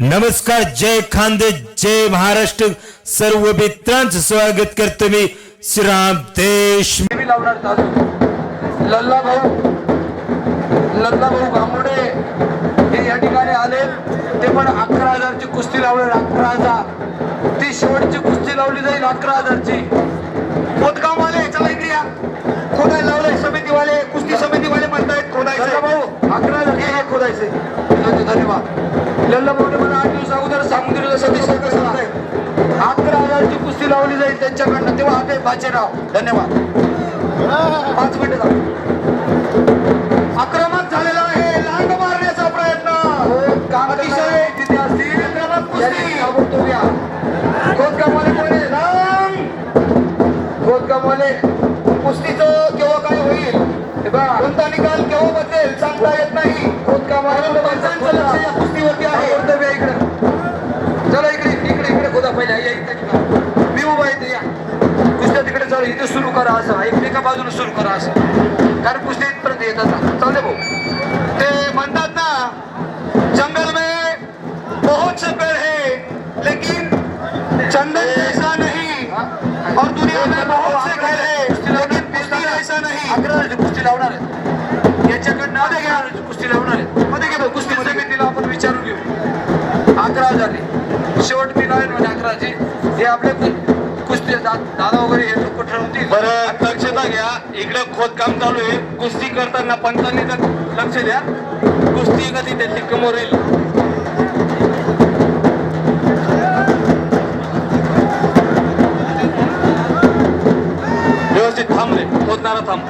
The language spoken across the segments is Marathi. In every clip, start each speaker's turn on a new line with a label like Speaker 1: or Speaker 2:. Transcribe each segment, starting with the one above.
Speaker 1: नमस्कार जय खानदे जय महाराष्ट्र. सर्व मित्रांचं स्वागत करतो मी श्रीराम देश.
Speaker 2: लावणार चालू. लल्ला भाऊ लल्ला भाऊ गांगुडे हे या ठिकाणी आले. ते पण अकरा हजारची कुस्ती लावणार अकरा हजार. ती शेवटची कुस्ती लावली जाईल अकरा हजारची. खोदकामवाले चला इकडे या. खोदाय लावलंय समितीवाले कुस्ती समितीवाले म्हणतायत खोदायचं भाऊ अकरा हजार. हे हे खोदायचे धन्यवाद. लल्ला भाऊने मला आठ दिवस अगोदर सांगून दिलेलं सतीश कसं अकरा हजारची कुस्ती लावली जाईल त्यांच्याकडनं. तेव्हा हा बाचेराव धन्यवाद. पाच मिनिटं झाली. आक्रमक झालेला आहे. लांड मारण्याचा प्रयत्न. अतिशय तिथे असतील आक्रमक कुस्ती. ताबडतोब या. कोण आहे? राम! कुस्तीचं केव्हा काय होईल? कोणता निकाल केव्हा बदलेल सांगता येत नाही. लक्ष या कुस्तीवरती आहे कर्तव्य आहे इकडे चला इकडे इकडे इकडे खोदा पहिले या इकडे मी उभा इथे या चालू इथे सुरू करा असं. एकमेका बाजूने सुरू करा असं. कारण कुस्त्या इथपर्यंत येतात ना चालते भाऊ. ते म्हणतात ना जंगल में बहुत से पेड़ है लेकिन चंदन जैसा नहीं। और दुनिया में बहुत से घर है लेकिन कुस्ती ऐसा नहीं। अकरा कुस्ती लावणार आहे याच्याकडनं मध्ये घ्या. कुस्ती लावणार आहे मध्ये घे कुस्ती समितीला आपण विचारून घेऊ. अकरा झाले. शेवट मी लावेल म्हणजे अकराची हे आपले कुस्ती दादा वगैरे हे लोक ठरवतील
Speaker 3: बरं दक्षता घ्या. इकडे खोदकाम चालू आहे. कुस्ती करताना पंचांनी तर लक्ष द्या. कुस्ती कधी त्याची कमोर येईल व्यवस्थित थांबले खोदणारा थांब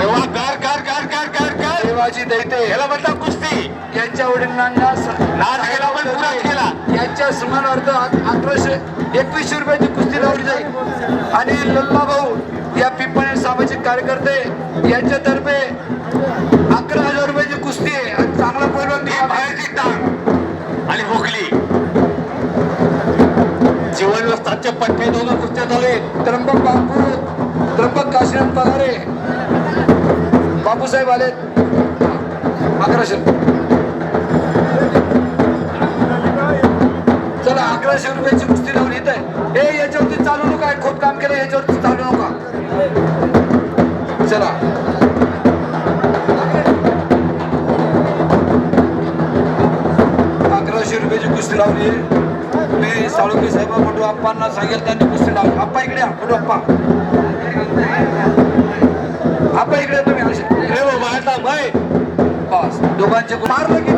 Speaker 3: तेव्हा कार कार कार कार
Speaker 2: देवाची दैते.
Speaker 3: याला म्हटलं कुस्ती.
Speaker 2: यांच्या वडिलांना
Speaker 3: केला
Speaker 2: यांच्या स्मरणार्थ अ- अकराशे एकवीसशे रुपयाची कुस्ती लावली जाईल आणि लल्ला भाऊ या पिंपळे सामाजिक कार्यकर्ते यांच्यातर्फे अकरा हजार रुपयाची कुस्ती आहे. आणि चांगला
Speaker 3: ही बाहेरची टांग आणि हुकली. जीवन वस्तादच्या पट्टे दोन कुस्त्या आहेत
Speaker 2: त्र्यंबक बापू त्र्यंबक काशीनाथ पगारे. बापूसाहेब आले अकराशे चला अकराशे रुपयाची कुस्ती लावून येत आहे. हे याच्यावरती चालू नका खूप काम केलं याच्यावरती चालू नका. चला. अकराशे रुपयाची कुस्ती लावली. मी साळुंके साहेब मोठू आप्पांना सांगेल त्यांनी कुस्ती लावली. आप्पा इकडे या, मोठू आप्पा. आप्पा इकडे दोघांचे गुण- मारलं की